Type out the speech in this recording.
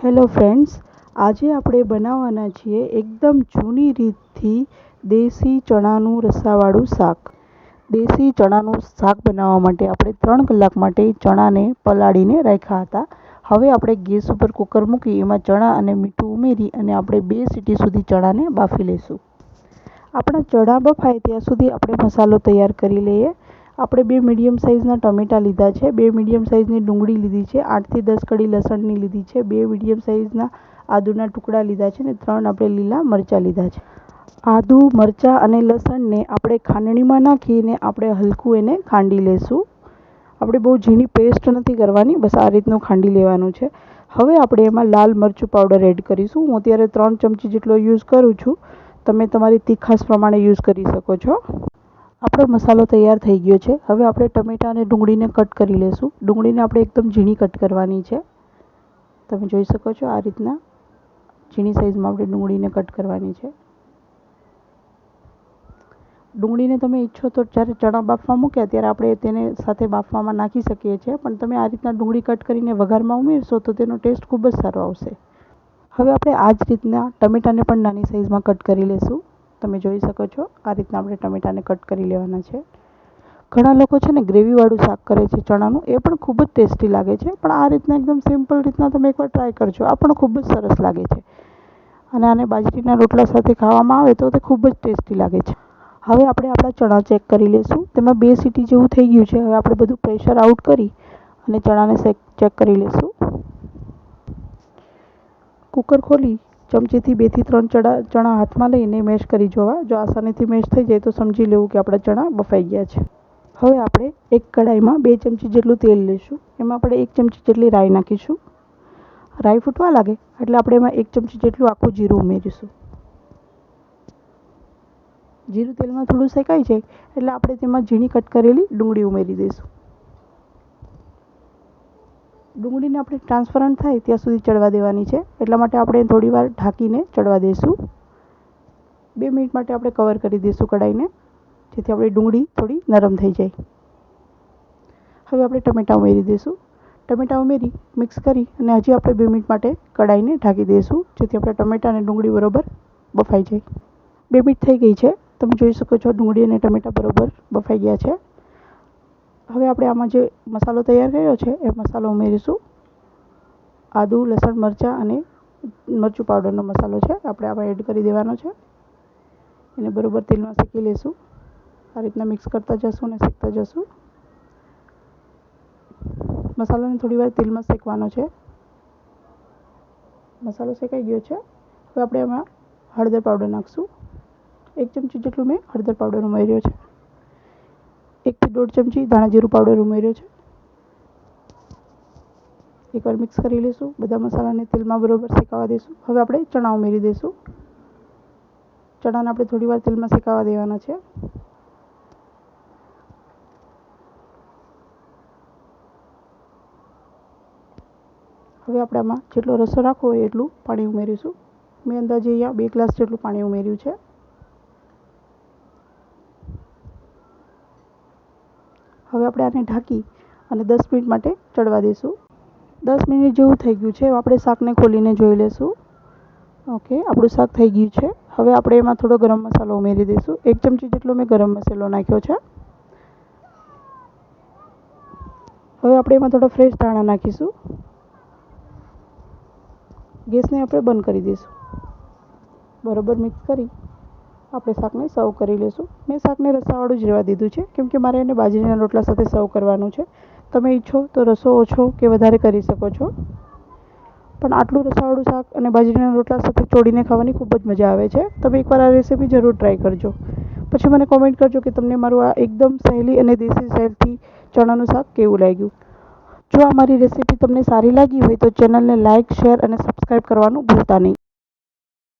Hello friends આજે આપણે બનાવવાના છીએ એકદમ જૂની રીતથી દેશી ચણાનું રસાવાળું શાક. દેશી ચણાનું શાક બનાવવા માટે આપણે ત્રણ કલાક માટે ચણાને પલાળીને રાખ્યા હતા. હવે આપણે ગેસ ઉપર કુકર મૂકી એમાં ચણા અને મીઠું ઉમેરી અને આપણે બે સીટી સુધી ચણાને બાફી લઈશું. આપણા ચણા બફાય ત્યાં સુધી આપણે મસાલો તૈયાર કરી લઈએ. આપણે બે મીડિયમ સાઇઝના ટમેટાં લીધા છે, બે મીડિયમ સાઇઝની ડુંગળી લીધી છે, આઠથી દસ કડી લસણની લીધી છે, બે મીડિયમ સાઇઝના આદુના ટુકડા લીધા છે ને ત્રણ આપણે લીલા મરચાં લીધા છે. આદુ, મરચાં અને લસણને આપણે ખાંડણીમાં નાખીને આપણે હલકું એને ખાંડી લેશું. આપણે બહુ ઝીણી પેસ્ટ નથી કરવાની, બસ આ રીતનું ખાંડી લેવાનું છે. હવે આપણે એમાં લાલ મરચું પાવડર એડ કરીશું. હું અત્યારે ત્રણ ચમચી જેટલો યુઝ કરું છું. તમે તમારી તીખાશ પ્રમાણે યુઝ કરી શકો છો. આપણો મસાલો તૈયાર થઈ ગયો છે. હવે આપણે ટમેટાં અને ડુંગળીને કટ કરી લઈશું ડુંગળીને આપણે એકદમ ઝીણી કટ કરવાની છે. તમે જોઈ શકો છો આ રીતના ઝીણી સાઇઝમાં આપણે ડુંગળીને કટ કરવાની છે. ડુંગળીને તમે ઈચ્છો તો જ્યારે ચણા બાફવા મૂક્યા ત્યારે આપણે તેને સાથે બાફવામાં નાખી શકીએ છીએ. પણ તમે આ રીતના ડુંગળી કટ કરીને વઘારમાં ઉમેરશો તો તેનો ટેસ્ટ ખૂબ જ સારો આવશે. હવે આપણે આ જ રીતના ટમેટાને પણ નાની સાઇઝમાં કટ કરી લઈશું તમે જોઈ શકો છો, આ રીતના આપણે ટમેટાને કટ કરી લેવાના છે. ઘણા લોકો છે ને ગ્રેવીવાળું શાક કરે છે ચણાનું, એ પણ ખૂબ જ ટેસ્ટી લાગે છે, પણ આ રીતના એકદમ સિમ્પલ રીતના તમે એકવાર ટ્રાય કરજો, આ પણ ખૂબ જ સરસ લાગે છે. અને આને બાજરીના રોટલા સાથે ખાવામાં આવે તો તે ખૂબ જ ટેસ્ટી લાગે છે. હવે આપણે આપણા ચણા ચેક કરી લઈશું, તેમાં બે સીટી જેવું થઈ ગયું છે, હવે આપણે બધું પ્રેશર આઉટ કરી અને ચણાને ચેક કરી લઈશું. કુકર ખોલી. ચમચીથી બેથી ત્રણ ચણા ચણા હાથમાં લઈને મેશ કરી જોવા. જો આસાનીથી મેશ થઈ જાય તો સમજી લેવું કે આપણા ચણા બફાઈ ગયા છે. હવે આપણે એક કઢાઈમાં બે ચમચી જેટલું તેલ લઈશું. એમાં આપણે એક ચમચી જેટલી રાઈ નાખીશું. રાઈ ફૂટવા લાગે એટલે આપણે એમાં એક ચમચી જેટલું આખું જીરું ઉમેરીશું. જીરું તેલમાં થોડું શેકાઈ જાય એટલે આપણે તેમાં ઝીણી કટ કરેલી ડુંગળી ઉમેરી દઈશું. ડુંગળીને આપણે ટ્રાન્સફરન્ટ થાય ત્યાં સુધી ચડવા દેવાની છે. એટલા માટે આપણે થોડી વાર ઢાંકીને ચડવા દઈશું બે મિનિટ માટે આપણે કવર કરી દઈશું કઢાઈને, જેથી આપણી ડુંગળી થોડી નરમ થઈ જાય. હવે આપણે ટમેટાં ઉમેરી દઈશું ટમેટાં ઉમેરી મિક્સ કરી અને હજી આપણે બે મિનિટ માટે કઢાઈને ઢાંકી દઈશું જેથી આપણે ટમેટાં અને ડુંગળી બરોબર બફાઈ જાય. બે મિનિટ થઈ ગઈ છે. તમે જોઈ શકો છો ડુંગળી અને ટમેટાં બરોબર બફાઈ ગયા છે. હવે આપણે આમાં જે મસાલો તૈયાર કર્યો છે, એ મસાલો ઉમેરીશું. આદું, લસણ, મરચાં અને મરચું પાવડરનો મસાલો છે, આપણે આમાં એડ કરી દેવાનો છે. એને બરાબર તેલમાં શેકી લઈશું આ રીતના મિક્સ કરતા જશું અને શેકતા જશું. મસાલાને થોડી વાર તેલમાં શેકવાનો છે. મસાલો શેકાઈ ગયો છે. હવે આપણે એમાં હળદર પાવડર નાખશું. એક ચમચી જેટલું મેં હળદર પાવડર ઉમેર્યો છે. એકથી દોઢ ચમચી ધાણા જીરું પાવડર ઉમેર્યો છે. એકવાર મિક્સ કરી લઈશું. બધા મસાલાને તેલમાં બરોબર શેકાવા દઈશું હવે આપણે ચણા ઉમેરી દઈશું. ચણાને આપણે થોડી વાર તેલમાં શેકાવા દેવાના છે. હવે આપણે આમાં જેટલો રસો રાખવો હોય એટલું પાણી ઉમેરીશું. મેં અંદાજે અહીંયા બે ગ્લાસ જેટલું પાણી ઉમેર્યું છે. હવે આપણે આને ઢાંકી અને દસ મિનિટ માટે ચડવા દઈશું દસ મિનિટ જેવું થઈ ગયું છે. આપણે શાકને ખોલીને જોઈ લઈશું ઓકે, આપણું શાક થઈ ગયું છે. હવે આપણે એમાં થોડો ગરમ મસાલો ઉમેરી દઈશું એક ચમચી જેટલો મેં ગરમ મસાલો નાખ્યો છે. હવે આપણે એમાં થોડા ફ્રેશ ધાણા નાખીશું. ગેસને આપણે બંધ કરી દઈશું બરોબર મિક્સ કરી. આપણે શાકને સર્વ કરી લઈશું મેં શાકને રસાવાળું જ રહેવા દીધું છે, કેમ કે મારે એને બાજરીના રોટલા સાથે સર્વ કરવાનું છે. તમે ઈચ્છો તો રસો ઓછો કે વધારે કરી શકો છો. પણ આટલું રસાવાળું શાક અને બાજરીના રોટલા સાથે ચોડીને ખાવાની ખૂબ જ મજા આવે છે. તમે એકવાર આ રેસીપી જરૂર ટ્રાય કરજો. પછી મને કોમેન્ટ કરજો કે તમને મારું આ એકદમ સહેલી અને દેશી સ્ટાઇલથી ચણાનું શાક કેવું લાગ્યું. જો આ મારી રેસીપી તમને સારી લાગી હોય તો ચેનલને લાઇક, શેર અને સબસ્ક્રાઈબ કરવાનું ભૂલતા નહીં.